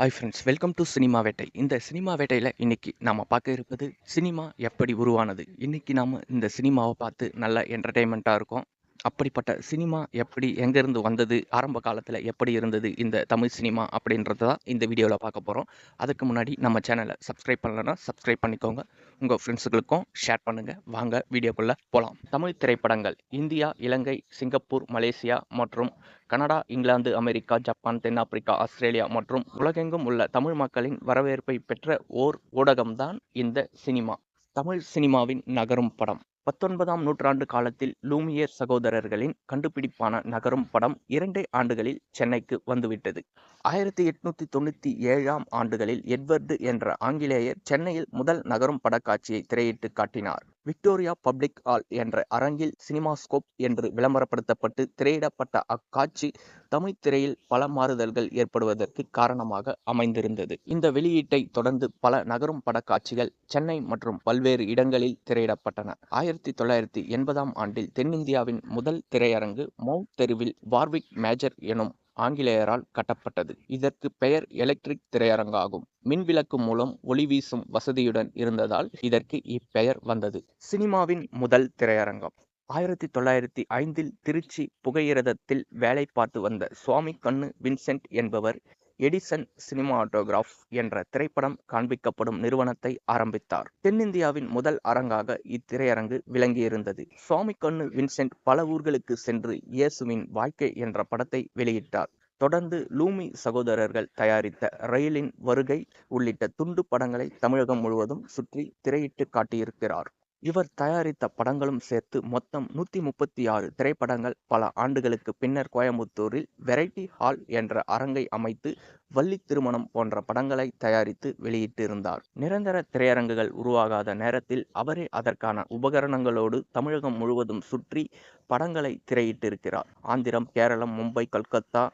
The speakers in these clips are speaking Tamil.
Hi friends welcome to cinema Vettai இந்த சினிமா வேட்டையில் இன்னைக்கு நாம பார்க்க இருப்பது சினிமா எப்படி உருவானது? இன்னைக்கு நாம இந்த சினிமாவை பார்த்து நல்ல என்டர்டெயின்மெண்ட்டாக இருக்கும். அப்படிப்பட்ட சினிமா எப்படி எங்கேருந்து வந்தது ஆரம்ப காலத்தில் எப்படி இருந்தது இந்த தமிழ் சினிமா அப்படின்றத தான் இந்த வீடியோவில் பார்க்க போகிறோம் அதுக்கு முன்னாடி நம்ம சேனலை சப்ஸ்கிரைப் பண்ணலன்னா சப்ஸ்கிரைப் பண்ணிக்கோங்க. உங்கள் ஃப்ரெண்ட்ஸுகளுக்கும் ஷேர் பண்ணுங்கள் வாங்க வீடியோக்குள்ளே போகலாம் தமிழ் திரைப்படங்கள் இந்தியா இலங்கை சிங்கப்பூர் மலேசியா மற்றும் கனடா இங்கிலாந்து அமெரிக்கா ஜப்பான் தென்னாப்பிரிக்கா ஆஸ்திரேலியா மற்றும் உலகெங்கும் உள்ள தமிழ் மக்களின் வரவேற்பை பெற்ற ஓர் ஊடகம்தான் இந்த சினிமா. தமிழ் சினிமாவின் நகரும் படம். பத்தொன்பதாம் நூற்றாண்டு காலத்தில் லூமியர் சகோதரர்களின் கண்டுபிடிப்பான நகரும் படம் இரண்டே ஆண்டுகளில் சென்னைக்கு வந்துவிட்டது. ஆயிரத்தி எட்நூத்தி தொண்ணூத்தி ஏழாம் ஆண்டுகளில் எட்வர்டு என்ற ஆங்கிலேயர் சென்னையில் முதல் நகரும் படக்காட்சியை திரையிட்டு காட்டினார். விக்டோரியா பப்ளிக் ஹால் என்ற அரங்கில் சினிமாஸ்கோப் என்று விளம்பரப்படுத்தப்பட்டு திரையிடப்பட்ட அக்காட்சி தமிழ் திரையில் பல மாறுதல்கள் ஏற்படுவதற்கு காரணமாக அமைந்திருந்தது. இந்த வெளியீட்டை தொடர்ந்து பல நகரும் படக்காட்சிகள் சென்னை மற்றும் பல்வேறு இடங்களில் திரையிடப்பட்டன. ஆயிரத்தி தொள்ளாயிரத்தி எண்பதாம் ஆண்டில் தென்னிந்தியாவின் முதல் திரையரங்கு மவுண்ட் தெருவில் வார்விக் மேஜர் எனும் ஆங்கிலேயரால் கட்டப்பட்டது. இதற்கு பெயர் எலக்ட்ரிக் திரையரங்காகும். மின்விளக்கு மூலம் ஒளி வீசும் வசதியுடன் இருந்ததால் இதற்கு இப்பெயர் வந்தது. சினிமாவின் முதல் திரையரங்கம். ஆயிரத்தி தொள்ளாயிரத்தி ஐந்தில் திருச்சி புகையிரதத்தில் வேலை பார்த்து வந்த சுவாமி கண்ணு வின்சென்ட் என்பவர் எடிசன் சினிமாட்டோகிராஃப் என்ற திரைப்படம் காண்பிக்கப்படும் நிறுவனத்தை ஆரம்பித்தார். தென்னிந்தியாவின் முதல் அரங்காக இத்திரையரங்கு விளங்கியிருந்தது. சுவாமி கண்ணு வின்சென்ட் பல ஊர்களுக்கு சென்று இயேசுவின் வாழ்க்கை என்ற படத்தை வெளியிட்டார். தொடர்ந்து லூமி சகோதரர்கள் தயாரித்த ரயிலின் வருகை உள்ளிட்ட துண்டு படங்களை தமிழகம் முழுவதும் சுற்றி திரையிட்டு காட்டியிருக்கிறார். இவர் தயாரித்த படங்களும் சேர்த்து மொத்தம் நூத்தி முப்பத்தி ஆறு திரைப்படங்கள் பல ஆண்டுகளுக்கு பின்னர் கோயம்புத்தூரில் வெரைட்டி ஹால் என்ற அரங்கை அமைத்து வள்ளி திருமணம் போன்ற படங்களை தயாரித்து வெளியிட்டிருந்தார். நிரந்தர திரையரங்குகள் உருவாகாத நேரத்தில் அவரே அதற்கான உபகரணங்களோடு தமிழகம் முழுவதும் சுற்றி படங்களை திரையிட்டிருக்கிறார். ஆந்திரம் கேரளம் மும்பை கல்கத்தா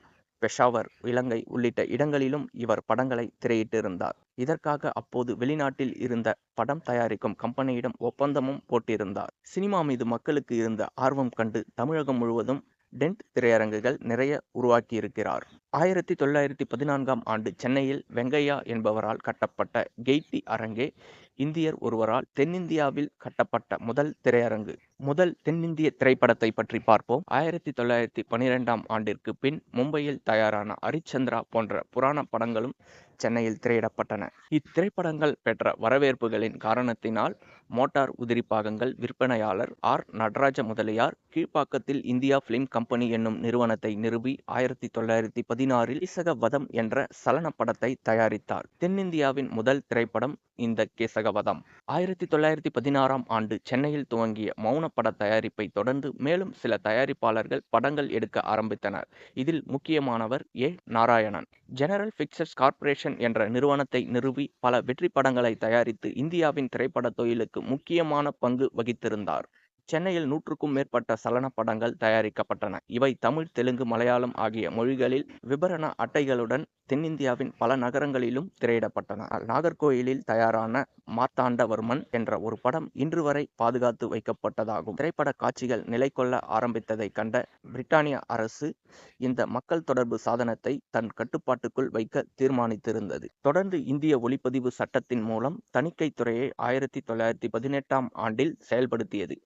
பெஷாவர் இலங்கை உள்ளிட்ட இடங்களிலும் இவர் படங்களை திரையிட்டிருந்தார். இதற்காக அப்போது வெளிநாட்டில் இருந்த படம் தயாரிக்கும் கம்பெனியிடம் ஒப்பந்தமும் போட்டிருந்தார். சினிமா மீது மக்களுக்கு இருந்த ஆர்வம் கண்டு தமிழகம் முழுவதும் டென்ட் திரையரங்குகள் நிறைய உருவாக்கியிருக்கிறார். ஆயிரத்தி தொள்ளாயிரத்தி பதினான்காம் ஆண்டு சென்னையில் வெங்கையா என்பவரால் கட்டப்பட்ட கெய்டி அரங்கே இந்தியர் ஒருவரால் தென்னிந்தியாவில் கட்டப்பட்ட முதல் திரையரங்கு. முதல் தென்னிந்திய திரைப்படத்தை பற்றி பார்ப்போம். ஆயிரத்தி தொள்ளாயிரத்தி பனிரெண்டாம் ஆண்டிற்கு பின் மும்பையில் தயாரான ஹரிச்சந்திரா போன்ற புராண படங்களும் சென்னையில் திரையிடப்பட்டன. இத்திரைப்படங்கள் பெற்ற வரவேற்புகளின் காரணத்தினால் மோட்டார் உதிரி பாகங்கள் விற்பனையாளர் ஆர். நடராஜ முதலியார் கீழ்ப்பாக்கத்தில் இந்தியா பிலிம் கம்பெனி என்னும் நிறுவனத்தை நிறுவி ஆயிரத்தி தொள்ளாயிரத்தி பதினாறில் கேசக வதம் என்ற சலன படத்தை தயாரித்தார். தென்னிந்தியாவின் முதல் திரைப்படம் இந்த கேசகவதம். ஆயிரத்தி தொள்ளாயிரத்தி பதினாறாம் ஆண்டு சென்னையில் துவங்கிய மௌன பட தயாரிப்பை தொடர்ந்து மேலும் சில தயாரிப்பாளர்கள் படங்கள் எடுக்க ஆரம்பித்தனர். இதில் முக்கியமானவர் A. Narayanan. General pictures corporation என்ற நிறுவனத்தை நிறுவி பல வெற்றி படங்களை தயாரித்து இந்தியாவின் திரைப்பட தொழிலுக்கு முக்கியமான பங்கு வகித்திருந்தார். சென்னையில் நூற்றுக்கும் மேற்பட்ட சலன படங்கள் தயாரிக்கப்பட்டன. இவை தமிழ் தெலுங்கு மலையாளம் ஆகிய மொழிகளில் விபரண அட்டைகளுடன் தென்னிந்தியாவின் பல நகரங்களிலும் திரையிடப்பட்டன. நாகர்கோயிலில் தயாரான மார்த்தாண்டவர்மன் என்ற ஒரு படம் இன்று வரை பாதுகாத்து வைக்கப்பட்டதாகும். திரைப்பட காட்சிகள் நிலை கொள்ள ஆரம்பித்ததை கண்ட பிரிட்டானிய அரசு இந்த மக்கள் தொடர்பு சாதனத்தை தன் கட்டுப்பாட்டுக்குள் வைக்க தீர்மானித்திருந்தது. தொடர்ந்து இந்திய ஒளிப்பதிவு சட்டத்தின் மூலம் தணிக்கை துறையை ஆயிரத்தி தொள்ளாயிரத்தி பதினெட்டாம் ஆண்டில் செயல்படுத்தியது.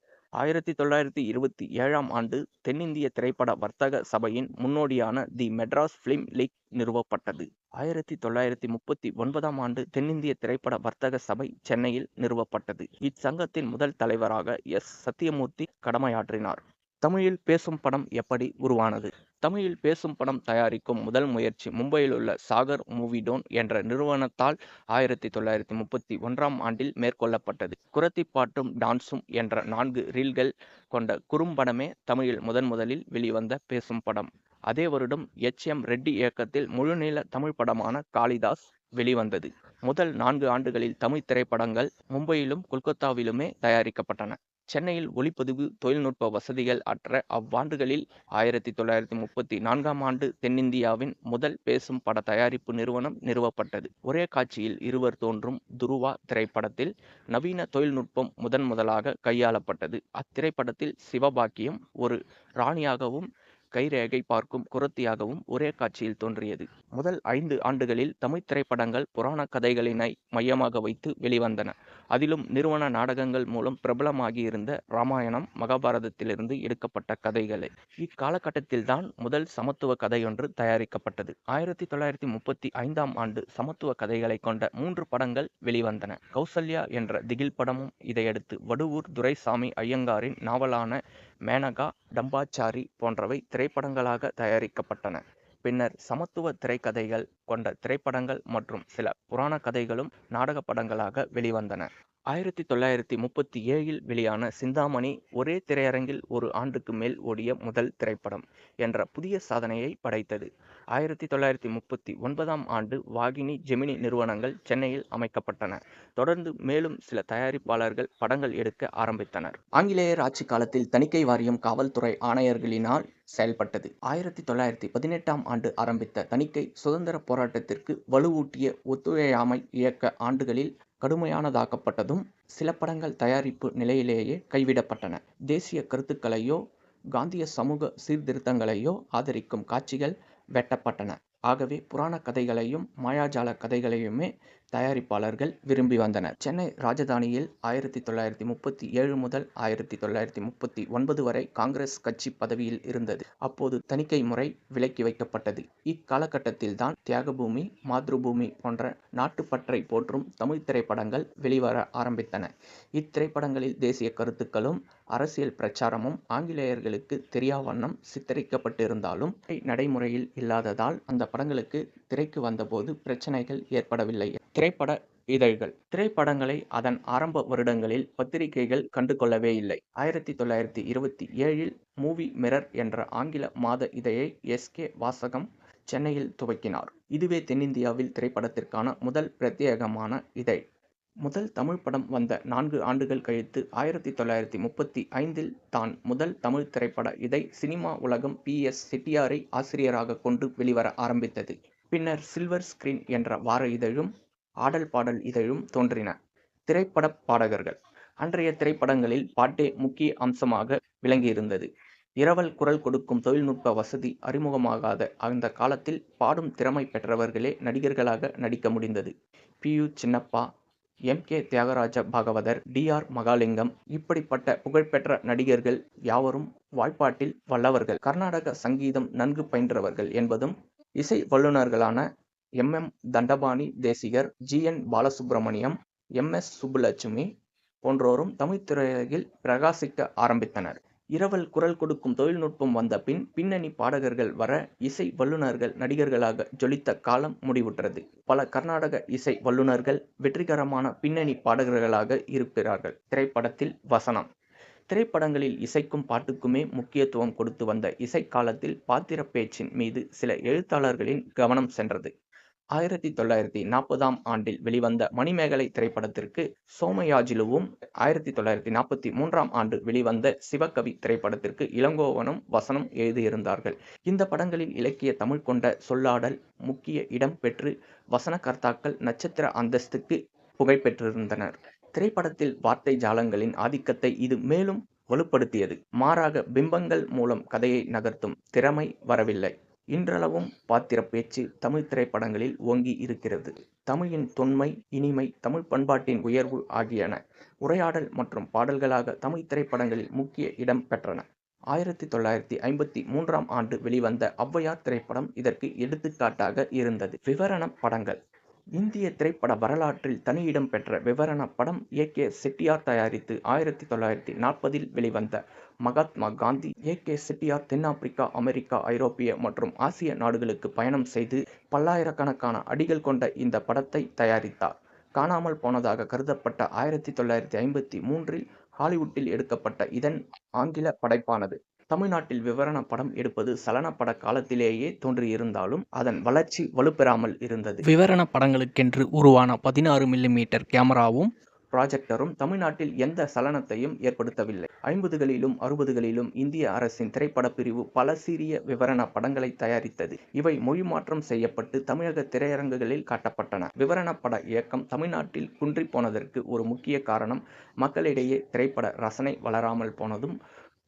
ஆயிரத்தி தொள்ளாயிரத்தி இருபத்தி ஏழாம் ஆண்டு தென்னிந்திய திரைப்பட வர்த்தக சபையின் முன்னோடியான தி மெட்ராஸ் ஃபிலிம் லீக் நிறுவப்பட்டது. ஆயிரத்தி தொள்ளாயிரத்தி முப்பத்தி ஒன்பதாம் ஆண்டு தென்னிந்திய திரைப்பட வர்த்தக சபை சென்னையில் நிறுவப்பட்டது. இச்சங்கத்தின் முதல் தலைவராக எஸ். சத்தியமூர்த்தி கடமையாற்றினார். தமிழில் பேசும் படம் எப்படி உருவானது? தமிழில் பேசும் படம் தயாரிக்கும் முதல் முயற்சி மும்பையில் உள்ள சாகர் மூவிடோன் என்ற நிறுவனத்தால் ஆயிரத்தி தொள்ளாயிரத்தி முப்பத்தி ஒன்றாம் ஆண்டில் மேற்கொள்ளப்பட்டது. குரத்தி பாட்டும் டான்ஸும் என்ற நான்கு ரீல்கள் கொண்ட குறும்படமே தமிழில் முதன் முதலில் வெளிவந்த பேசும் படம். அதே வருடம் எச். எம். ரெட்டி இயக்கத்தில் முழுநீள தமிழ் படமான காளிதாஸ் வெளிவந்தது. முதல் நான்கு ஆண்டுகளில் தமிழ் திரைப்படங்கள் மும்பையிலும் கொல்கத்தாவிலுமே தயாரிக்கப்பட்டன. சென்னையில் ஒளிப்பதிவு தொழில்நுட்ப வசதிகள் அற்ற அவ்வாண்டுகளில் ஆயிரத்தி தொள்ளாயிரத்தி முப்பத்தி நான்காம் ஆண்டு தென்னிந்தியாவின் முதல் பேசும் பட தயாரிப்பு நிறுவனம் நிறுவப்பட்டது. ஒரே காட்சியில் இருவர் தோன்றும் துருவா திரைப்படத்தில் நவீன தொழில்நுட்பம் முதன் முதலாக கையாளப்பட்டது. அத்திரைப்படத்தில் சிவபாக்கியம் ஒரு ராணியாகவும் கைரேகை பார்க்கும் குரத்தியாகவும் ஒரே காட்சியில் தோன்றியது. முதல் ஐந்து ஆண்டுகளில் தமிழ் திரைப்படங்கள் புராண கதைகளினை மையமாக வைத்து வெளிவந்தன. அதிலும் நிறுவன நாடகங்கள் மூலம் பிரபலமாகியிருந்த ராமாயணம் மகாபாரதத்திலிருந்து எடுக்கப்பட்ட கதைகளை. இக்காலகட்டத்தில்தான் முதல் சமத்துவ கதையொன்று தயாரிக்கப்பட்டது. ஆயிரத்தி தொள்ளாயிரத்தி முப்பத்தி ஐந்தாம் ஆண்டு சமத்துவ கதைகளை கொண்ட மூன்று படங்கள் வெளிவந்தன. கௌசல்யா என்ற திகில் படமும் இதையடுத்து வடுவூர் துரைசாமி ஐயங்காரின் நாவலான மேனகா டம்பாச்சாரி போன்றவை திரைப்படங்களாக தயாரிக்கப்பட்டன. பின்னர் சமத்துவ திரைக்கதைகள் கொண்ட திரைப்படங்கள் மற்றும் சில புராண கதைகளும் நாடக படங்களாக வெளிவந்தன. ஆயிரத்தி தொள்ளாயிரத்தி முப்பத்தி ஏழில் வெளியான சிந்தாமணி ஒரே திரையரங்கில் ஒரு ஆண்டுக்கு மேல் ஓடிய முதல் திரைப்படம் என்ற புதிய சாதனையை படைத்தது. ஆயிரத்தி தொள்ளாயிரத்தி முப்பத்தி ஒன்பதாம் ஆண்டு வாகினி ஜெமினி நிறுவனங்கள் சென்னையில் அமைக்கப்பட்டன. தொடர்ந்து மேலும் சில தயாரிப்பாளர்கள் படங்கள் எடுக்க ஆரம்பித்தனர். ஆங்கிலேயர் ஆட்சி காலத்தில் தணிக்கை வாரியம் காவல்துறை ஆணையர்களினால் செயல்பட்டது. ஆயிரத்தி தொள்ளாயிரத்தி பதினெட்டாம் ஆண்டு ஆரம்பித்த தணிக்கை சுதந்திர போராட்டத்திற்கு வலுவூட்டிய ஒத்துழையாமை இயக்க ஆண்டுகளில் கடுமையானதாக்கப்பட்டதும் சில படங்கள் தயாரிப்பு நிலையிலேயே கைவிடப்பட்டன. தேசிய கருத்துக்களையோ காந்திய சமூக சீர்திருத்தங்களையோ ஆதரிக்கும் காட்சிகள் வெட்டப்பட்டன. ஆகவே புராண கதைகளையும் மாயாஜால கதைகளையுமே தயாரிப்பாளர்கள் விரும்பி வந்தனர். சென்னை ராஜதானியில் ஆயிரத்தி தொள்ளாயிரத்தி முப்பத்தி ஏழு முதல் ஆயிரத்தி தொள்ளாயிரத்தி முப்பத்தி ஒன்பது வரை காங்கிரஸ் கட்சி பதவியில் இருந்தது. அப்போது தணிக்கை முறை விலக்கி வைக்கப்பட்டது. இக்காலகட்டத்தில்தான் தியாகபூமி மாதிருபூமி போன்ற நாட்டுப்பற்றை போற்றும் தமிழ் திரைப்படங்கள் வெளிவர ஆரம்பித்தன. இத்திரைப்படங்களில் தேசிய கருத்துக்களும் அரசியல் பிரச்சாரமும் ஆங்கிலேயர்களுக்கு தெரியாவண்ணம் சித்தரிக்கப்பட்டிருந்தாலும் நடைமுறையில் இல்லாததால் அந்த படங்களுக்கு திரைக்கு வந்தபோது பிரச்சனைகள் ஏற்படவில்லை. திரைப்பட இதழ்கள். திரைப்படங்களை அதன் ஆரம்ப வருடங்களில் பத்திரிகைகள் கண்டு கொள்ளவே இல்லை. ஆயிரத்தி தொள்ளாயிரத்தி இருபத்தி ஏழில் மூவி மிரர் என்ற ஆங்கில மாத இதழை எஸ். கே. வாசகம் சென்னையில் துவக்கினார். இதுவே தென்னிந்தியாவில் திரைப்படத்திற்கான முதல் பிரத்யேகமான இதழ். முதல் தமிழ் படம் வந்த நான்கு ஆண்டுகள் கழித்து ஆயிரத்தி தொள்ளாயிரத்தி முப்பத்தி ஐந்தில் தான் முதல் தமிழ் திரைப்பட இதை சினிமா உலகம் பி. எஸ். செட்டியாரை ஆசிரியராக கொண்டு வெளிவர ஆரம்பித்தது. பின்னர் சில்வர் ஸ்கிரீன் என்ற வார இதழும் ஆடல் பாடல் இதழும் தோன்றின. திரைப்பட பாடகர்கள். அன்றைய திரைப்படங்களில் பாட்டே முக்கிய அம்சமாக விளங்கியிருந்தது. இரவல் குரல் கொடுக்கும் தொழில்நுட்ப வசதி அறிமுகமாகாத அந்த காலத்தில் பாடும் திறமை பெற்றவர்களே நடிகர்களாக நடிக்க முடிந்தது. P U Chinnappa M K Thyagaraja Bhagavathar T R Mahalingam இப்படிப்பட்ட புகழ்பெற்ற நடிகர்கள் யாவரும் வாய்ப்பாட்டில் வல்லவர்கள். கர்நாடக சங்கீதம் நன்கு பயின்றவர்கள் என்பதும் இசை வல்லுநர்களான M M Dandapani Desikar G N Balasubramaniam M S Subbulakshmi போன்றோரும் Tamil திரையுலகில் பிரகாசிக்க ஆரம்பித்தனர். இரவல் குரல் கொடுக்கும் தொழில்நுட்பம் வந்த பின் பின்னணி பாடகர்கள் வர இசை வல்லுநர்கள் நடிகர்களாக ஜொலித்த காலம் முடிவுற்றது. பல கர்நாடக இசை வல்லுநர்கள் வெற்றிகரமான பின்னணி பாடகர்களாக இருக்கிறார்கள். திரைப்படத்தில் வசனம். திரைப்படங்களில் இசைக்கும் பாட்டுக்குமே முக்கியத்துவம் கொடுத்து வந்த இசை காலத்தில் பாத்திர பேச்சின் மீது சில எழுத்தாளர்களின் கவனம் சென்றது. ஆயிரத்தி தொள்ளாயிரத்தி நாற்பதாம் ஆண்டில் வெளிவந்த மணிமேகலை திரைப்படத்திற்கு சோமயாஜிலுவும் ஆயிரத்தி தொள்ளாயிரத்தி நாற்பத்தி மூன்றாம் ஆண்டு வெளிவந்த சிவகவி திரைப்படத்திற்கு இளங்கோவனும் வசனம் எழுதியிருந்தார்கள். இந்த படங்களில் இலக்கிய தமிழ் கொண்ட சொல்லாடல் முக்கிய இடம் பெற்று வசனகர்த்தாக்கள் நட்சத்திர அந்தஸ்துக்கு புகழ்பெற்றிருந்தனர் திரைப்படத்தில் வார்த்தை ஜாலங்களின் ஆதிக்கத்தை இது மேலும் வலுப்படுத்தியது. மாறாக பிம்பங்கள் மூலம் கதையை நகர்த்தும் திறமை வரவில்லை. இன்றளவும் பாத்திர பேச்சு தமிழ் திரைப்படங்களில் ஓங்கி இருக்கிறது. தமிழின் தொன்மை இனிமை தமிழ் பண்பாட்டின் உயர்வு ஆகியன உரையாடல் மற்றும் பாடல்களாக தமிழ் திரைப்படங்களில் முக்கிய இடம் பெற்றன. ஆயிரத்தி தொள்ளாயிரத்தி ஐம்பத்தி மூன்றாம் ஆண்டு வெளிவந்த ஔவையார் திரைப்படம் இதற்கு எடுத்துக்காட்டாக இருந்தது. விவரண படங்கள். இந்திய திரைப்பட வரலாற்றில் தனி இடம் பெற்ற விவரண படம் ஏ. கே. செட்டியார் தயாரித்து ஆயிரத்தி தொள்ளாயிரத்தி நாற்பதில் வெளிவந்த மகாத்மா காந்தி ஏ. கே. செட்டியார் தென்னாப்பிரிக்கா அமெரிக்கா ஐரோப்பிய மற்றும் ஆசிய நாடுகளுக்கு பயணம் செய்து பல்லாயிரக்கணக்கான அடிகள் கொண்ட இந்த படத்தை தயாரித்தார். காணாமல் போனதாக கருதப்பட்ட ஆயிரத்தி தொள்ளாயிரத்தி ஐம்பத்தி மூன்றில் ஹாலிவுட்டில் எடுக்கப்பட்ட இதன் ஆங்கில படைப்பானது. தமிழ்நாட்டில் விவரண படம் எடுப்பது சலன பட காலத்திலேயே தோன்றியிருந்தாலும் அதன் வளர்ச்சி வலுப்பெறாமல் இருந்தது. விவரண படங்களுக்கென்று உருவான பதினாறு மில்லிமீட்டர் கேமராவும் ப்ராஜெக்டரும் தமிழ்நாட்டில் எந்த சலனத்தையும் ஏற்படுத்தவில்லை. ஐம்பதுகளிலும் அறுபதுகளிலும் இந்திய அரசின் திரைப்பட பிரிவு பல சீரிய விவரண படங்களை தயாரித்தது. இவை மொழி மாற்றம் செய்யப்பட்டு தமிழக திரையரங்குகளில் காட்டப்பட்டன. விவரண பட இயக்கம் தமிழ்நாட்டில் குன்றி போனதற்கு ஒரு முக்கிய காரணம் மக்களிடையே திரைப்பட ரசனை வளராமல் போனதும்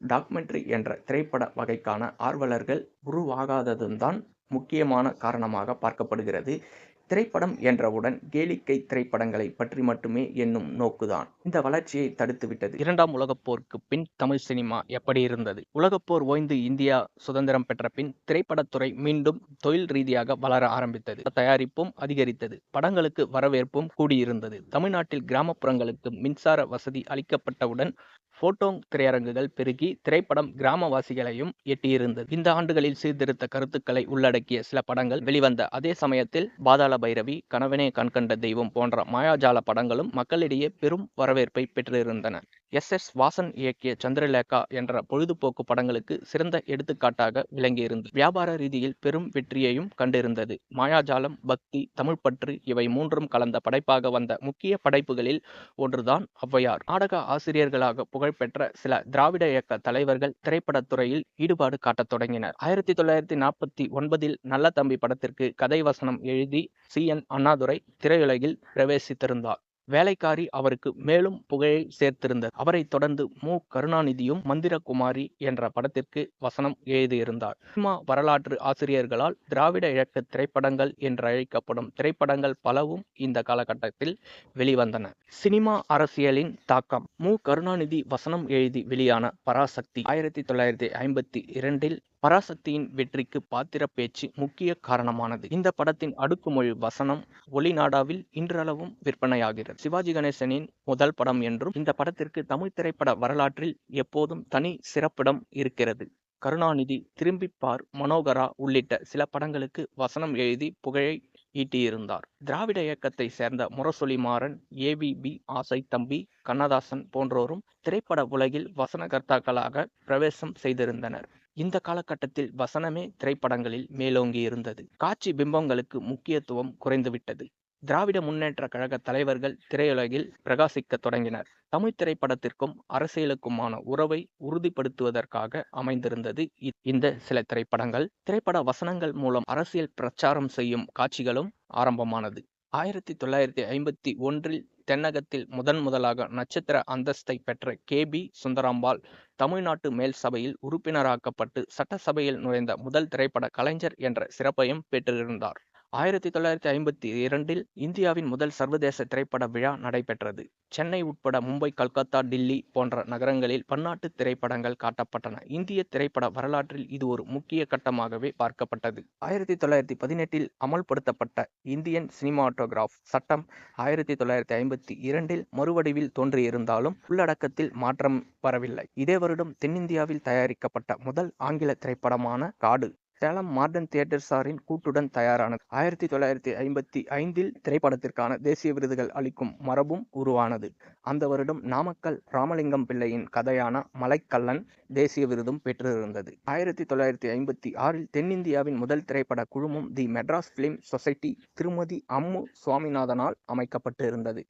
டாக்குமெண்ட்ரி என்ற திரைப்பட வகைக்கான ஆர்வலர்கள் உருவாகாததும்தான் முக்கியமான காரணமாக பார்க்கப்படுகிறது. திரைப்படம் என்றவுடன் கேளிக்கை திரைப்படங்களை பற்றி மட்டுமே என்னும் நோக்குதான். இந்த வளர்ச்சியை தடுத்துவிட்டது. இரண்டாம் உலகப் போருக்கு பின் தமிழ் சினிமா எப்படி இருந்தது? உலகப்போர் ஓய்ந்து இந்தியா சுதந்திரம் பெற்ற பின் திரைப்படத்துறை மீண்டும் தொழில் ரீதியாக வளர ஆரம்பித்தது. தயாரிப்பும் அதிகரித்தது. படங்களுக்கு வரவேற்பும் கூடியிருந்தது. தமிழ்நாட்டில் கிராமப்புறங்களுக்கு மின்சார வசதி அளிக்கப்பட்டவுடன் போட்டோங் திரையரங்குகள் பெருகி திரைப்படம் கிராமவாசிகளையும் எட்டியிருந்தது. இந்த ஆண்டுகளில் சீர்திருத்த கருத்துக்களை உள்ளடக்கிய சில படங்கள் வெளிவந்த அதே சமயத்தில் பாதாள பைரவி கனவனே கண்கண்ட தெய்வம் போன்ற மாயாஜால படங்களும் மக்களிடையே பெரும் வரவேற்பை பெற்றிருந்தன. எஸ். எஸ். வாசன் இயக்கிய சந்திரலேகா என்ற பொழுதுபோக்கு படங்களுக்கு சிறந்த எடுத்துக்காட்டாக விளங்கியிருந்தது. வியாபார ரீதியில் பெரும் வெற்றியையும் கண்டிருந்தது. மாயாஜாலம் பக்தி தமிழ் பற்று இவை மூன்றும் கலந்த படைப்பாக வந்த முக்கிய படைப்புகளில் ஒன்றுதான். ஔவையார். நாடக ஆசிரியர்களாக புகழ் புகழ்பெற்ற சில திராவிட இயக்க தலைவர்கள் திரைப்படத்துறையில் ஈடுபாடு காட்டத் தொடங்கினர். ஆயிரத்தி தொள்ளாயிரத்தி நாற்பத்தி ஒன்பதில் நல்ல தம்பி படத்திற்கு கதை வசனம் எழுதி சி. என். அண்ணாதுரை திரையுலகில் பிரவேசித்திருந்தார். வேலைக்காரி அவருக்கு மேலும் புகழை சேர்த்திருந்தது அவரை தொடர்ந்து மு. கருணாநிதியும் மந்திரகுமாரி என்ற படத்திற்கு வசனம் எழுதியிருந்தார். சினிமா வரலாற்று ஆசிரியர்களால் திராவிட இயக்க திரைப்படங்கள் என்றழைக்கப்படும் திரைப்படங்கள் பலவும் இந்த காலகட்டத்தில் வெளிவந்தன. சினிமா அரசியலின் தாக்கம். மு. கருணாநிதி வசனம் எழுதி வெளியான பராசக்தி ஆயிரத்தி தொள்ளாயிரத்தி ஐம்பத்தி இரண்டில் பராசக்தியின் வெற்றிக்கு பாத்திர பேச்சு முக்கிய காரணமானது. இந்த படத்தின் அடுக்குமொழி வசனம் ஒளிநாடாவில் இன்றளவும் விற்பனையாகிறது. சிவாஜி கணேசனின் முதல் படம் என்றும் இந்த படத்திற்கு தமிழ் திரைப்பட வரலாற்றில் எப்போதும் தனி சிறப்பிடம் இருக்கிறது. கருணாநிதி திரும்பிப்பார் மனோகரா உள்ளிட்ட சில படங்களுக்கு வசனம் எழுதி புகழை ஈட்டியிருந்தார். திராவிட இயக்கத்தை சேர்ந்த முரசொலி மாறன் ஏவிபி ஆசை தம்பி கண்ணதாசன் போன்றோரும் திரைப்பட உலகில் வசனகர்த்தாக்களாக பிரவேசம் செய்திருந்தனர். இந்த காலகட்டத்தில் வசனமே திரைப்படங்களில் மேலோங்கி இருந்தது. காட்சி பிம்பங்களுக்கு முக்கியத்துவம் குறைந்துவிட்டது திராவிட முன்னேற்ற கழக தலைவர்கள் திரையுலகில் பிரகாசிக்க தொடங்கினர். தமிழ் திரைப்படத்திற்கும் அரசியலுக்குமான உறவை உறுதிப்படுத்துவதற்காக அமைந்திருந்தது இந்த சில திரைப்படங்கள். திரைப்பட வசனங்கள் மூலம் அரசியல் பிரச்சாரம் செய்யும் காட்சிகளும் ஆரம்பமானது. ஆயிரத்தி தொள்ளாயிரத்தி ஐம்பத்தி ஒன்றில் தென்னகத்தில் முதன் முதலாக நட்சத்திர அந்தஸ்தை பெற்ற கே. பி. சுந்தராம்பாள் தமிழ்நாட்டு மேல் சபையில் உறுப்பினராக்கப்பட்டு சட்டசபையில் நுழைந்த முதல் திரைப்பட கலைஞர் என்ற சிறப்பையும் பெற்றிருந்தார். ஆயிரத்தி தொள்ளாயிரத்தி ஐம்பத்தி இரண்டில் இந்தியாவின் முதல் சர்வதேச திரைப்பட விழா நடைபெற்றது. சென்னை உட்பட மும்பை கல்கத்தா டில்லி போன்ற நகரங்களில் பன்னாட்டு திரைப்படங்கள் காட்டப்பட்டன. இந்திய திரைப்பட வரலாற்றில் இது ஒரு முக்கிய கட்டமாகவே பார்க்கப்பட்டது. ஆயிரத்தி தொள்ளாயிரத்தி பதினெட்டில் அமல்படுத்தப்பட்ட இந்தியன் சினிமாட்டோகிராஃப் சட்டம் ஆயிரத்தி தொள்ளாயிரத்தி ஐம்பத்தி இரண்டில் மறுவடிவில் தோன்றியிருந்தாலும் உள்ளடக்கத்தில் மாற்றம் வரவில்லை. இதே வருடம் தென்னிந்தியாவில் தயாரிக்கப்பட்ட முதல் ஆங்கில திரைப்படமான காடு சேலம் மாடன் தியேட்டர் சாரின் கூட்டுடன் தயாரானது. ஆயிரத்தி தொள்ளாயிரத்தி ஐம்பத்தி ஐந்தில் திரைப்படத்திற்கான தேசிய விருதுகள் அளிக்கும் மரபும் உருவானது. அந்த வருடம் நாமக்கல் ராமலிங்கம் பிள்ளையின் கதையான மலைக்கல்லன் தேசிய விருதும் பெற்றிருந்தது. ஆயிரத்தி தொள்ளாயிரத்தி ஐம்பத்தி ஆறில் தென்னிந்தியாவின் முதல் திரைப்பட குழுமம் தி மெட்ராஸ் பிலிம் சொசைட்டி திருமதி அம்மு சுவாமிநாதனால் அமைக்கப்பட்டு இருந்தது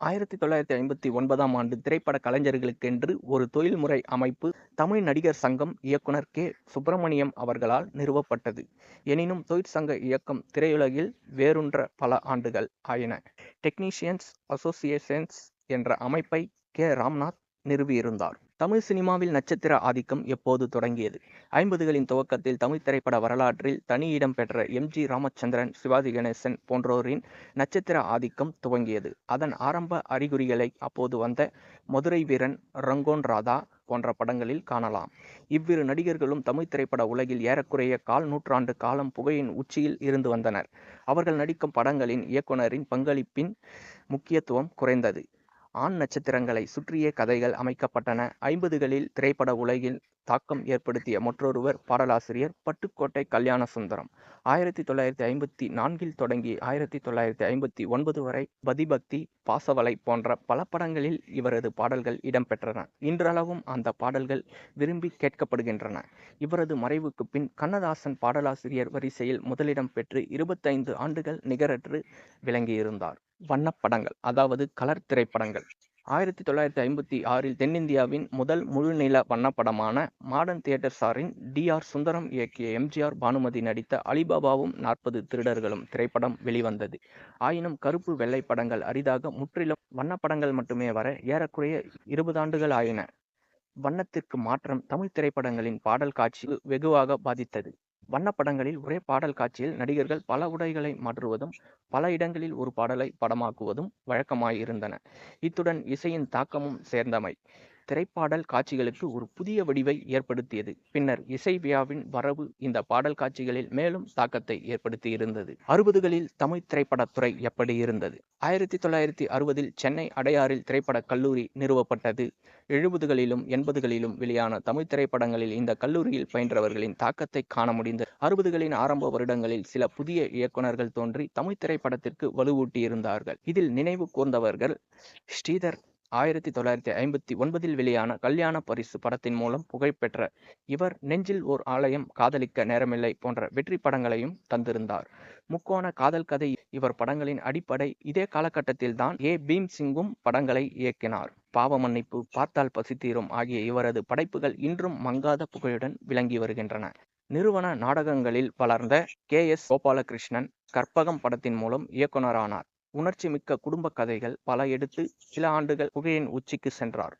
ஆயிரத்தி தொள்ளாயிரத்தி ஐம்பத்தி ஒன்பதாம் ஆண்டு திரைப்பட கலைஞர்களுக்கென்று ஒரு தொழில்முறை அமைப்பு தமிழ் நடிகர் சங்கம் இயக்குனர் கே. சுப்பிரமணியம் அவர்களால் நிறுவப்பட்டது. எனினும் தொழிற்சங்க இயக்கம் திரையுலகில் வேறுன்ற பல ஆண்டுகள் ஆயின. டெக்னீஷியன்ஸ் அசோசியேஷன்ஸ் என்ற அமைப்பை கே. ராம்நாத் நிறுவியிருந்தார். தமிழ் சினிமாவில் நட்சத்திர ஆதிக்கம் எப்போது தொடங்கியது? ஐம்பதுகளின் துவக்கத்தில் தமிழ் திரைப்பட வரலாற்றில் தனி இடம் பெற்ற எம். ஜி. ராமச்சந்திரன் சிவாஜி கணேசன் போன்றோரின் நட்சத்திர ஆதிக்கம் துவங்கியது. அதன் ஆரம்ப அறிகுறிகளை அப்போது வந்த மதுரை வீரன் ரங்கோன் ராதா போன்ற படங்களில் காணலாம். இவ்விரு நடிகர்களும் தமிழ் திரைப்பட உலகில் ஏறக்குறைய கால் நூற்றாண்டு காலம் புகையின் உச்சியில் இருந்து வந்தனர். அவர்கள் நடிக்கும் படங்களின் இயக்குனரின் பங்களிப்பின் முக்கியத்துவம் குறைந்தது. ஆண் நட்சத்திரங்களை சுற்றியே கதைகள் அமைக்கப்பட்டன. ஐம்பதுகளில் திரைப்பட உலகில் தாக்கம் ஏற்படுத்திய மற்றொருவர் பாடலாசிரியர் பட்டுக்கோட்டை கல்யாண சுந்தரம் ஆயிரத்தி தொள்ளாயிரத்தி ஐம்பத்தி நான்கில் தொடங்கி ஆயிரத்தி தொள்ளாயிரத்தி ஐம்பத்தி ஒன்பது வரை பதிபக்தி பாசவலை போன்ற பல படங்களில் இவரது பாடல்கள் இடம்பெற்றன. இன்றளவும் அந்த பாடல்கள் விரும்பி கேட்கப்படுகின்றன. இவரது மறைவுக்கு பின் கண்ணதாசன் பாடலாசிரியர் வரிசையில் முதலிடம் பெற்று இருபத்தைந்து ஆண்டுகள் நிகரற்று விளங்கியிருந்தார். வண்ணப்படங்கள் அதாவது கலர் திரைப்படங்கள். ஆயிரத்தி தொள்ளாயிரத்தி ஐம்பத்தி ஆறில் தென்னிந்தியாவின் முதல் முழுநில வண்ணப்படமான மாடர்ன் தியேட்டர்ஸாரின் டி ஆர் சுந்தரம் இயக்கிய எம்ஜிஆர் பானுமதி நடித்த அலிபாபாவும் நாற்பது திருடர்களும் திரைப்படம் வெளிவந்தது. ஆயினும் கருப்பு வெள்ளை படங்கள் அரிதாக முற்றிலும் வண்ணப்படங்கள் மட்டுமே வர ஏறக்குறைய இருபது ஆண்டுகள் ஆயின. வண்ணத்திற்கு மாற்றம் தமிழ் திரைப்படங்களின் பாடல் காட்சி வெகுவாக பாதித்தது. வண்ணப்படங்களில் ஒரே பாடல் காட்சியில் நடிகர்கள் பல உடைகளை மாற்றுவதும் பல இடங்களில் ஒரு பாடலை படமாக்குவதும் வழக்கமாயிருந்தன. இத்துடன் இசையின் தாக்கமும் சேர்ந்தமை. திரைப்பாடல் காட்சிகளுக்கு ஒரு புதிய வடிவை ஏற்படுத்தியது. பின்னர் இசைவியாவின் வரவு இந்த பாடல் காட்சிகளில் மேலும் தாக்கத்தை ஏற்படுத்தி இருந்தது அறுபதுகளில் தமிழ் திரைப்படத்துறை எப்படி இருந்தது? ஆயிரத்தி தொள்ளாயிரத்தி அறுபதில் சென்னை அடையாறில் திரைப்பட கல்லூரி நிறுவப்பட்டது. எழுபதுகளிலும் எண்பதுகளிலும் வெளியான தமிழ் திரைப்படங்களில் இந்த கல்லூரியில் பயின்றவர்களின் தாக்கத்தை காண முடிந்தது. அறுபதுகளின் ஆரம்ப வருடங்களில் சில புதிய இயக்குநர்கள் தோன்றி தமிழ் திரைப்படத்திற்கு வலுவூட்டியிருந்தார்கள். இதில் நினைவு கூர்ந்தவர்கள் ஸ்ரீதர் ஆயிரத்தி தொள்ளாயிரத்தி ஐம்பத்தி ஒன்பதில் வெளியான கல்யாண பரிசு படத்தின் மூலம் புகழ்பெற்ற இவர் நெஞ்சில் ஓர் ஆலயம் காதலிக்க நேரமில்லை போன்ற வெற்றி படங்களையும் தந்திருந்தார். முக்கோண காதல் கதை இவர் படங்களின் அடிப்படை இதே காலகட்டத்தில் தான் ஏ. பீம் சிங்கும் படங்களை இயக்கினார். பாவ மன்னிப்பு பார்த்தால் பசித்தீரும் ஆகிய இவரது படைப்புகள் இன்றும் மங்காத புகழுடன் விளங்கி வருகின்றன. நிறுவன நாடகங்களில் வளர்ந்த கே. எஸ். கோபாலகிருஷ்ணன் கற்பகம் படத்தின் மூலம் இயக்குனரானார் உணர்ச்சி மிக்க குடும்ப கதைகள் பல எடுத்து சில ஆண்டுகள் புகையின் உச்சிக்கு சென்றார்.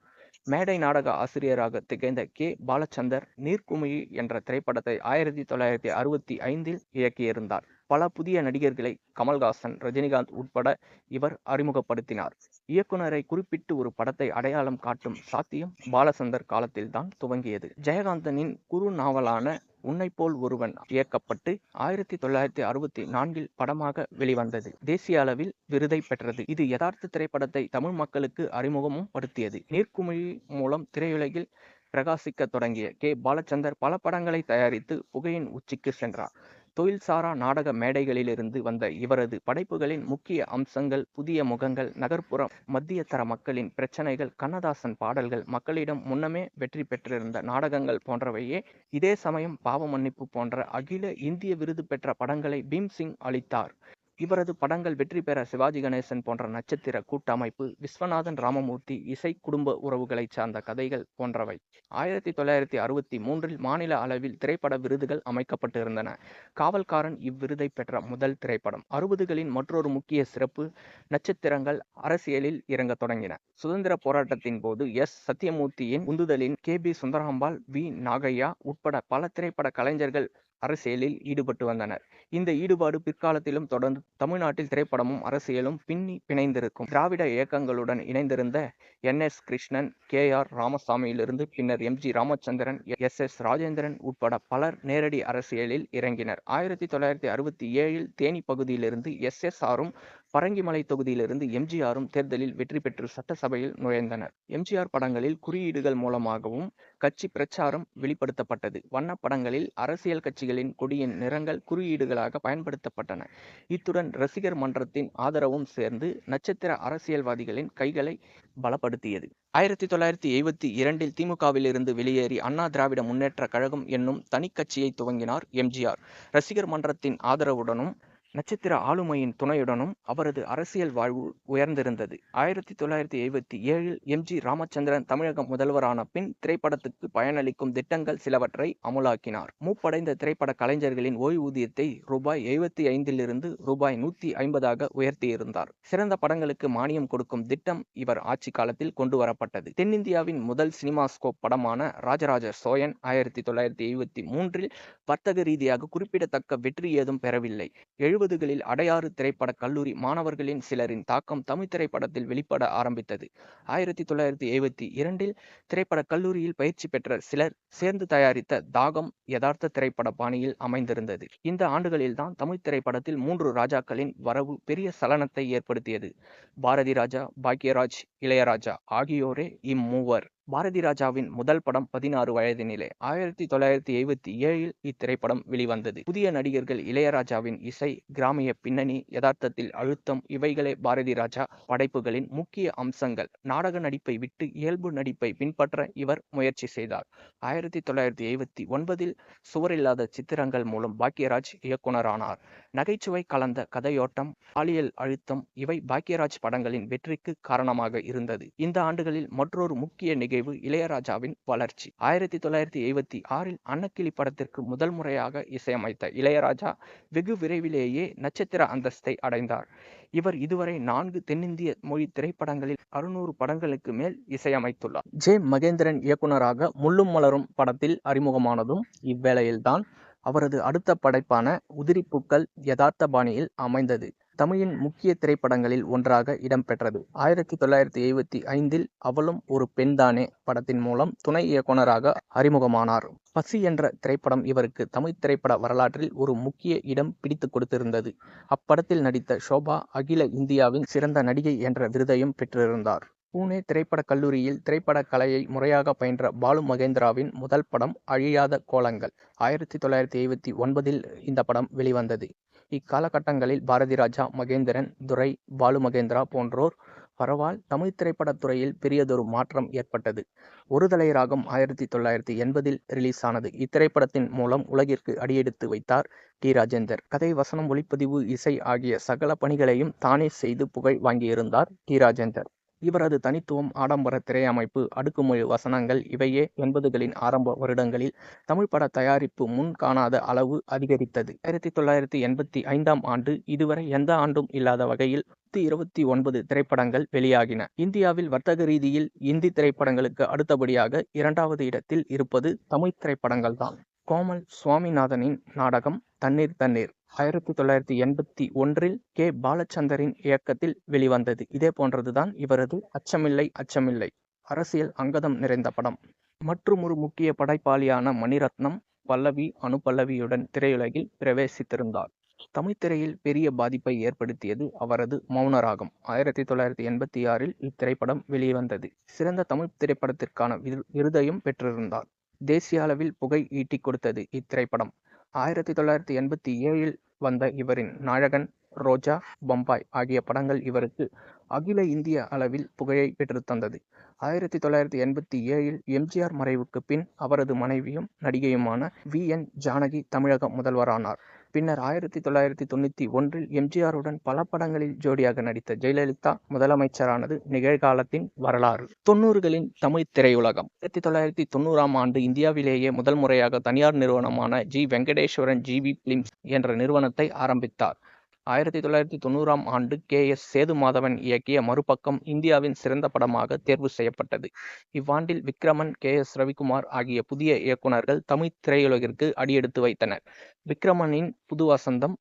மேடை நாடக ஆசிரியராக திகழ்ந்த கே. பாலச்சந்தர் நீர்க்குமிழி என்ற திரைப்படத்தை ஆயிரத்தி தொள்ளாயிரத்தி அறுபத்தி ஐந்தில் இயக்கியிருந்தார். பல புதிய நடிகர்களை கமல்ஹாசன் ரஜினிகாந்த் உட்பட இவர் அறிமுகப்படுத்தினார். இயக்குனரை குறிப்பிட்டு ஒரு படத்தை அடையாளம் காட்டும் சாத்தியம் பாலச்சந்தர் காலத்தில்தான் துவங்கியது. ஜெயகாந்தனின் குறு நாவலான உன்னை போல் ஒருவன் இயக்கப்பட்டு ஆயிரத்தி தொள்ளாயிரத்தி அறுபத்தி நான்கில் படமாக வெளிவந்தது. தேசிய அளவில் விருதை பெற்றது. இது யதார்த்த திரைப்படத்தை தமிழ் மக்களுக்கு அறிமுகமும் படுத்தியது. நீர்க்குமிழி மூலம் திரையுலகில் பிரகாசிக்க தொடங்கிய கே. பாலச்சந்தர் பல படங்களை தயாரித்து புகையின் உச்சிக்கு சென்றார். தொழில்சாரா நாடக மேடைகளிலிருந்து வந்த இவரது படைப்புகளின் முக்கிய அம்சங்கள் புதிய முகங்கள் நகர்ப்புற மத்திய தர மக்களின் பிரச்சனைகள் கண்ணதாசன் பாடல்கள் மக்களிடம் முன்னமே வெற்றி பெற்றிருந்த நாடகங்கள் போன்றவையே இதே சமயம் பாவமன்னிப்பு போன்ற அகில இந்திய விருது பெற்ற படங்களை பீம்சிங் அளித்தார். இவரது படங்கள் வெற்றி பெற சிவாஜி கணேசன் போன்ற நட்சத்திர கூட்டமைப்பு விஸ்வநாதன் ராமமூர்த்தி இசை குடும்ப உறவுகளைச் சார்ந்த கதைகள் போன்றவை. ஆயிரத்தி தொள்ளாயிரத்தி அறுபத்தி மூன்றில் மாநில அளவில் திரைப்பட விருதுகள் அமைக்கப்பட்டிருந்தன. காவல்காரன் இவ்விருதை பெற்ற முதல் திரைப்படம். அறுபதுகளின் மற்றொரு முக்கிய சிறப்பு நட்சத்திரங்கள் அரசியலில் இறங்க தொடங்கின. சுதந்திர போராட்டத்தின் போது எஸ். சத்தியமூர்த்தியின் உந்துதலின் K. B. Sundarambal V. Nagaiah உட்பட பல திரைப்பட கலைஞர்கள் அரசியலில் ஈடுபட்டு வந்தனர். இந்த ஈடுபாடு பிற்காலத்திலும் தொடர்ந்து தமிழ்நாட்டில் திரைப்படமும் அரசியலும் பின்னி பிணைந்திருக்கும். திராவிட இயக்கங்களுடன் இணைந்திருந்த N. S. Krishnan K. R. ராமசாமியிலிருந்து பின்னர் M. G. Ramachandran S. S. Rajendran உட்பட பலர் நேரடி அரசியலில் இறங்கினர். ஆயிரத்தி தொள்ளாயிரத்தி அறுபத்தி ஏழில் தேனி பகுதியிலிருந்து எஸ். எஸ். ஆரும் பரங்கிமலை தொகுதியிலிருந்து எம்ஜிஆரும் தேர்தலில் வெற்றி பெற்று சட்டசபையில் நுழைந்தனர். எம்ஜிஆர் படங்களில் குறியீடுகள் மூலமாகவும் கட்சி பிரச்சாரம் வெளிப்படுத்தப்பட்டது. வண்ண படங்களில் அரசியல் கட்சிகளின் கொடியின் நிறங்கள் குறியீடுகளாக பயன்படுத்தப்பட்டன. இத்துடன் ரசிகர் மன்றத்தின் ஆதரவும் சேர்ந்து நட்சத்திர அரசியல்வாதிகளின் கைகளை பலப்படுத்தியது. ஆயிரத்தி தொள்ளாயிரத்தி எழுபத்தி இரண்டில் திமுகவில் இருந்து வெளியேறி அண்ணா திராவிட முன்னேற்ற கழகம் என்னும் தனி கட்சியை துவங்கினார் எம்ஜிஆர். ரசிகர் மன்றத்தின் ஆதரவுடனும் நட்சத்திர ஆளுமையின் துணையுடனும் அவரது அரசியல் வாழ்வு உயர்ந்திருந்தது. ஆயிரத்தி தொள்ளாயிரத்தி எழுபத்தி ஏழில் எம். ஜி. ராமச்சந்திரன் தமிழக முதல்வரான பின் திரைப்படத்துக்கு பயனளிக்கும் திட்டங்கள் சிலவற்றை அமுலாக்கினார். மூப்படைந்த திரைப்பட கலைஞர்களின் ஓய்வூதியத்தை ரூபாய் எழுபத்தி ஐந்திலிருந்து ரூபாய் நூத்தி ஐம்பதாக உயர்த்தியிருந்தார். சிறந்த படங்களுக்கு மானியம் கொடுக்கும் திட்டம் இவர் ஆட்சி காலத்தில் கொண்டு வரப்பட்டது. தென்னிந்தியாவின் முதல் சினிமாஸ்கோப் படமான ராஜராஜ சோயன் ஆயிரத்தி தொள்ளாயிரத்தி எழுபத்தி மூன்றில் வர்த்தக ரீதியாக குறிப்பிடத்தக்க வெற்றி ஏதும் பெறவில்லை. எழுபது எழுபதுகளில் அடையாறு திரைப்பட கல்லூரி மாணவர்களின் சிலரின் தாக்கம் தமிழ் திரைப்படத்தில் வெளிப்பட ஆரம்பித்தது. ஆயிரத்தி தொள்ளாயிரத்தி எழுபத்தி இரண்டில் திரைப்பட கல்லூரியில் பயிற்சி பெற்ற சிலர் சேர்ந்து தயாரித்த தாகம் யதார்த்த திரைப்பட பாணியில் அமைந்திருந்தது. இந்த ஆண்டுகளில்தான் தமிழ் திரைப்படத்தில் மூன்று ராஜாக்களின் வரவு பெரிய சலனத்தை ஏற்படுத்தியது. பாரதி ராஜா பாக்யராஜ் இளையராஜா ஆகியோரே இம்மூவர். பாரதி ராஜாவின் முதல் படம் பதினாறு வயதினிலே. ஆயிரத்தி தொள்ளாயிரத்தி எழுபத்தி ஏழில் இத்திரைப்படம் வெளிவந்தது. புதிய நடிகர்கள் இளையராஜாவின் இசை கிராமிய பின்னணி யதார்த்தத்தில் அழுத்தம் இவைகளே பாரதி ராஜா படைப்புகளின் முக்கிய அம்சங்கள். நாடக நடிப்பை விட்டு இயல்பு நடிப்பை பின்பற்ற இவர் முயற்சி செய்தார். ஆயிரத்தி தொள்ளாயிரத்தி எழுபத்தி ஒன்பதில் சுவரில்லாத சித்திரங்கள் மூலம் பாக்யராஜ் இயக்குனரானார். நகைச்சுவை கலந்த கதையோட்டம் பாலியல் அழுத்தம் இவை பாக்யராஜ் படங்களின் வெற்றிக்கு காரணமாக இருந்தது. இந்த ஆண்டுகளில் மற்றொரு முக்கிய நிகழ்வு இளையராஜாவின் வளர்ச்சி. ஆயிரத்தி தொள்ளாயிரத்தி எழுபத்தி ஆறில் அன்னக்கிளி படத்திற்கு முதல் முறையாக இசையமைத்த இளையராஜா வெகு விரைவிலேயே நட்சத்திர அந்தஸ்தை அடைந்தார். இவர் இதுவரை நான்கு தென்னிந்திய மொழி திரைப்படங்களில் அறுநூறு படங்களுக்கு மேல் இசையமைத்துள்ளார். ஜே மகேந்திரன் இயக்குனராக முள்ளும் மலரும் படத்தில் அறிமுகமானதும் இவ்வேளையில்தான் அவரது அடுத்த படைப்பான உதிரிப்பூக்கள் யதார்த்த பாணியில் அமைந்தது. தமிழின் முக்கிய திரைப்படங்களில் ஒன்றாக இடம்பெற்றது. ஆயிரத்தி தொள்ளாயிரத்தி எழுபத்தி ஐந்தில் அவளும் ஒரு பெண்தானே படத்தின் மூலம் துணை இயக்குனராக அறிமுகமானார். பசி என்ற திரைப்படம் இவருக்கு தமிழ் திரைப்பட வரலாற்றில் ஒரு முக்கிய இடம் பிடித்து கொடுத்திருந்தது. அப்படத்தில் நடித்த ஷோபா அகில இந்தியாவின் சிறந்த நடிகை என்ற விருதையும் பெற்றிருந்தார். பூனே திரைப்படக் கல்லூரியில் திரைப்படக் கலையை முறையாக பயின்ற பாலு மகேந்திராவின் முதல் படம் அழியாத கோலங்கள். ஆயிரத்தி தொள்ளாயிரத்தி எழுபத்தி ஒன்பதில் இந்த படம் வெளிவந்தது. இக்காலகட்டங்களில் பாரதி ராஜா மகேந்திரன் துரை பாலு மகேந்திரா போன்றோர் பரவால் தமிழ் திரைப்படத் துறையில் பெரியதொரு மாற்றம் ஏற்பட்டது. ஒரு தலை ராகம் ஆயிரத்தி தொள்ளாயிரத்தி எண்பதில் ரிலீஸ் ஆனது இத்திரைப்படத்தின் மூலம் உலகிற்கு அடியெடுத்து வைத்தார் டி. ராஜேந்தர். கதை வசனம் ஒளிப்பதிவு இசை ஆகிய சகல பணிகளையும் தானே செய்து புகழ் வாங்கியிருந்தார் டி. ராஜேந்தர். இவரது தனித்துவம் ஆடம்பர திரையமைப்பு அடுக்குமொழி வசனங்கள் இவையே எண்பதுகளின் ஆரம்ப வருடங்களில் தமிழ் பட தயாரிப்பு முன் காணாத அளவு அதிகரித்தது. ஆயிரத்தி தொள்ளாயிரத்தி எண்பத்தி ஐந்தாம் ஆண்டு இதுவரை எந்த ஆண்டும் இல்லாத வகையில் நூத்தி இருபத்தி ஒன்பது திரைப்படங்கள் வெளியாகின. இந்தியாவில் வர்த்தக ரீதியில் இந்தி திரைப்படங்களுக்கு அடுத்தபடியாக இரண்டாவது இடத்தில் இருப்பது தமிழ் திரைப்படங்கள் தான் கோமல் சுவாமிநாதனின் நாடகம் தண்ணீர் தண்ணீர். ஆயிரத்தி தொள்ளாயிரத்தி எண்பத்தி ஒன்றில் கே. பாலச்சந்தரின் இயக்கத்தில் வெளிவந்தது. இதே போன்றதுதான் இவரது அச்சமில்லை அச்சமில்லை. அரசியல் அங்கதம் நிறைந்த படம். மற்றும் ஒரு முக்கிய படைப்பாளியான மணிரத்னம் பல்லவி அனுபல்லவியுடன் திரையுலகில் பிரவேசித்திருந்தார். தமிழ் திரையில் பெரிய பாதிப்பை ஏற்படுத்தியது அவரது மௌனராகம். ஆயிரத்தி தொள்ளாயிரத்தி எண்பத்தி ஆறில் இத்திரைப்படம் வெளிவந்தது. சிறந்த தமிழ் திரைப்படத்திற்கான விருதையும் பெற்றிருந்தார். தேசிய அளவில் புகை ஈட்டிக் கொடுத்தது இத்திரைப்படம். ஆயிரத்தி தொள்ளாயிரத்தி எண்பத்தி ஏழில் வந்த இவரின் நாயகன் ரோஜா பம்பாய் ஆகிய படங்கள் இவருக்கு அகில இந்திய அளவில் புகழை பெற்றுத்தந்தது. ஆயிரத்தி தொள்ளாயிரத்தி எண்பத்தி ஏழில் எம்ஜிஆர் மறைவுக்கு பின் அவரது மனைவியும் நடிகையுமான வி. என். ஜானகி தமிழக முதல்வரானார். பின்னர் ஆயிரத்தி தொள்ளாயிரத்தி தொண்ணூற்றி ஒன்றில் எம்ஜிஆருடன் பல படங்களில் ஜோடியாக நடித்த ஜெயலலிதா முதலமைச்சரானது நிகழ்காலத்தின் வரலாறு. தொண்ணூறுகளின் தமிழ் திரையுலகம். ஆயிரத்தி தொள்ளாயிரத்தி தொண்ணூறாம் ஆண்டு இந்தியாவிலேயே முதல் முறையாக தனியார் நிறுவனமான ஜி வெங்கடேஸ்வரன் ஜிவி பிலிம்ஸ் என்ற நிறுவனத்தை ஆரம்பித்தார். ஆயிரத்தி தொள்ளாயிரத்தி தொண்ணூறாம் ஆண்டு கே. எஸ். சேதுமாதவன் இயக்கிய மறுபக்கம் இந்தியாவின் சிறந்த படமாக தேர்வு செய்யப்பட்டது. இவ்வாண்டில் விக்ரமன் கே. எஸ். ரவிக்குமார் ஆகிய புதிய இயக்குநர்கள் தமிழ் திரையுலகிற்கு அடியெடுத்து வைத்தனர். விக்ரமனின் புது வசந்தம்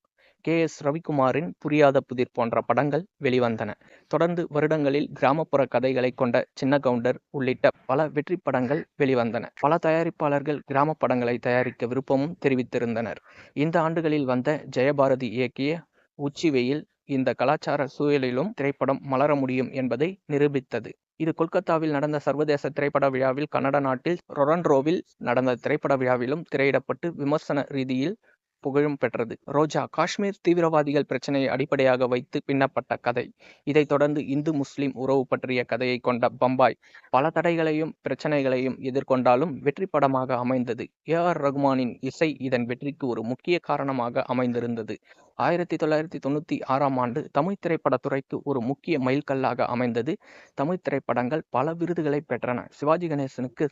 கே. எஸ். ரவிக்குமாரின் புரியாத புதிர் போன்ற படங்கள் வெளிவந்தன. தொடர்ந்து வருடங்களில் கிராமப்புற கதைகளை கொண்ட சின்ன கவுண்டர் உள்ளிட்ட பல வெற்றி படங்கள் வெளிவந்தன. பல தயாரிப்பாளர்கள் கிராம படங்களை தயாரிக்க விருப்பமும் தெரிவித்திருந்தனர். இந்த ஆண்டுகளில் வந்த ஜெயபாரதி இயக்கிய உச்சி வெயில் இந்த கலாச்சார சூழலிலும் திரைப்படம் மலர முடியும் என்பதை நிரூபித்தது. இது கொல்கத்தாவில் நடந்த சர்வதேச திரைப்பட விழாவில் கனடா நாட்டில் ரொரன்ரோவில் நடந்த திரைப்பட விழாவிலும் திரையிடப்பட்டு விமர்சன ரீதியில் புகழும் பெற்றது. ரோஜா காஷ்மீர் தீவிரவாதிகள் பிரச்சனையை அடிப்படையாக வைத்து பின்னப்பட்ட கதை. இதைத் தொடர்ந்து இந்து முஸ்லிம் உறவு பற்றிய கதையை கொண்ட பம்பாய் பல தடைகளையும் பிரச்சனைகளையும் எதிர்கொண்டாலும் வெற்றி படமாக அமைந்தது. ஏ. ஆர். ரகுமானின் இசை இதன் வெற்றிக்கு ஒரு முக்கிய காரணமாக அமைந்திருந்தது. ஆயிரத்தி தொள்ளாயிரத்தி தொண்ணூற்றி ஆறாம் ஆண்டு தமிழ் திரைப்படத்துறைக்கு ஒரு முக்கிய மைல்கல்லாக அமைந்தது. தமிழ் திரைப்படங்கள் பல விருதுகளை பெற்றன. சிவாஜி கணேசனுக்கு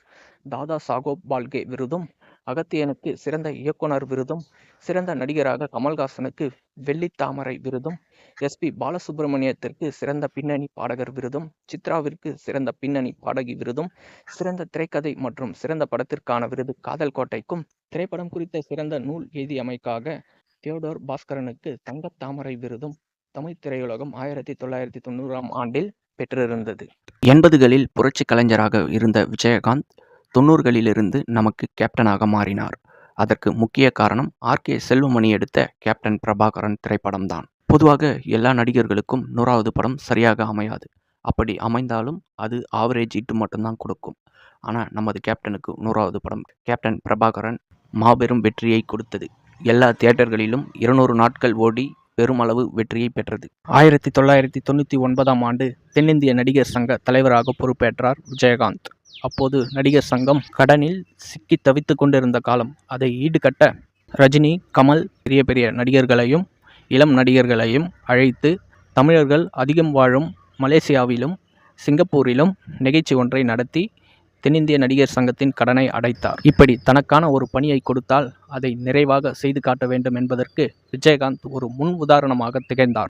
தாதா சாகோப் பால்கே விருதும் அகத்தியனுக்கு சிறந்த இயக்குனர் விருதும் சிறந்த நடிகராக கமல்ஹாசனுக்கு வெள்ளித்தாமரை விருதும் எஸ் பி பாலசுப்ரமணியத்திற்கு சிறந்த பின்னணி பாடகர் விருதும் சித்ராவிற்கு சிறந்த பின்னணி பாடகி விருதும் சிறந்த திரைக்கதை மற்றும் சிறந்த படத்திற்கான விருது காதல் கோட்டைக்கும் திரைப்படம் குறித்த சிறந்த நூல் எழுதியமைக்காக தியோடோர் பாஸ்கரனுக்கு தங்கத் தாமரை விருதும் தமிழ் திரையுலகம் ஆயிரத்தி தொள்ளாயிரத்தி தொண்ணூறாம் ஆண்டில் பெற்றிருந்தது. எண்பதுகளில் புரட்சி கலைஞராக இருந்த விஜயகாந்த் தொண்ணூறுகளிலிருந்து நமக்கு கேப்டனாக மாறினார். அதற்கு முக்கிய காரணம் ஆர்கே செல்வமணி எடுத்த கேப்டன் பிரபாகரன் திரைப்படம்தான். பொதுவாக எல்லா நடிகர்களுக்கும் நூறாவது படம் சரியாக அமையாது. அப்படி அமைந்தாலும் அது ஆவரேஜ் இட்டு மட்டும்தான் கொடுக்கும். ஆனால் நமது கேப்டனுக்கு நூறாவது படம் கேப்டன் பிரபாகரன் மாபெரும் வெற்றியை கொடுத்தது. எல்லா தியேட்டர்களிலும் இருநூறு நாட்கள் ஓடி பெருமளவு வெற்றியை பெற்றது. ஆயிரத்தி தொள்ளாயிரத்தி தொண்ணூற்றி ஒன்பதாம் ஆண்டு தென்னிந்திய நடிகர் சங்க தலைவராக பொறுப்பேற்றார் விஜயகாந்த். அப்போது நடிகர் சங்கம் கடனில் சிக்கி தவித்து கொண்டிருந்த காலம். அதை ஈடுகட்ட ரஜினி கமல் பெரிய பெரிய நடிகர்களையும் இளம் நடிகர்களையும் அழைத்து தமிழர்கள் அதிகம் வாழும் மலேசியாவிலும் சிங்கப்பூரிலும் நிகழ்ச்சி ஒன்றை நடத்தி தென்னிந்திய நடிகர் சங்கத்தின் கடனை அடைத்தார். இப்படி தனக்கான ஒரு பணியை கொடுத்தால் அதை நிறைவாக செய்து காட்ட வேண்டும் என்பதற்கு விஜயகாந்த் ஒரு முன் உதாரணமாக திகழ்ந்தார்.